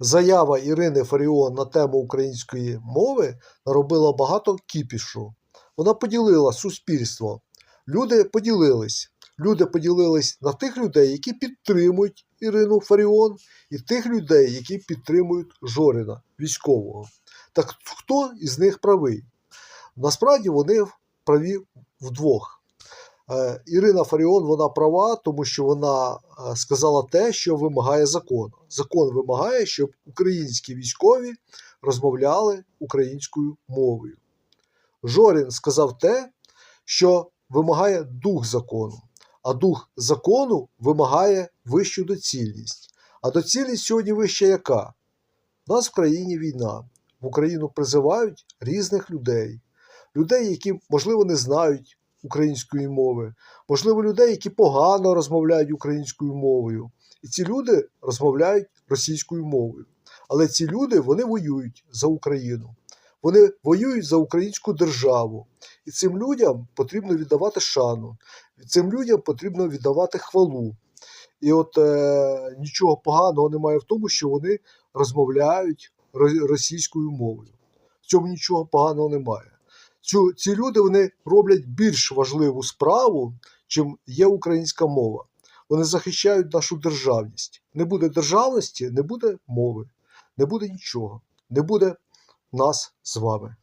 заява Ірини Фаріон на тему української мови наробила багато кіпішу. Вона поділила суспільство. Люди поділились. Люди поділились на тих людей, які підтримують Ірину Фаріон, і тих людей, які підтримують Жоріна, військового. Так хто із них правий? Насправді вони праві вдвох. Е, Ірина Фаріон вона права, тому що вона е, сказала те, що вимагає закон. Закон вимагає, щоб українські військові розмовляли українською мовою. Жорін сказав те, що вимагає дух закону, а дух закону вимагає вищу доцільність. А доцільність сьогодні вища яка? У нас в країні війна. В Україну призивають різних людей, людей, які, можливо, не знають української мови, можливо, людей, які погано розмовляють українською мовою. І ці люди розмовляють російською мовою. Але ці люди вони воюють за Україну. Вони воюють за українську державу. І цим людям потрібно віддавати шану, цим людям потрібно віддавати хвалу. І от е, нічого поганого немає в тому, що вони розмовляють російською мовою. В цьому нічого поганого немає. Ці люди вони роблять більш важливу справу, чим є українська мова. Вони захищають нашу державність. Не буде державності, не буде мови, не буде нічого, не буде нас з вами.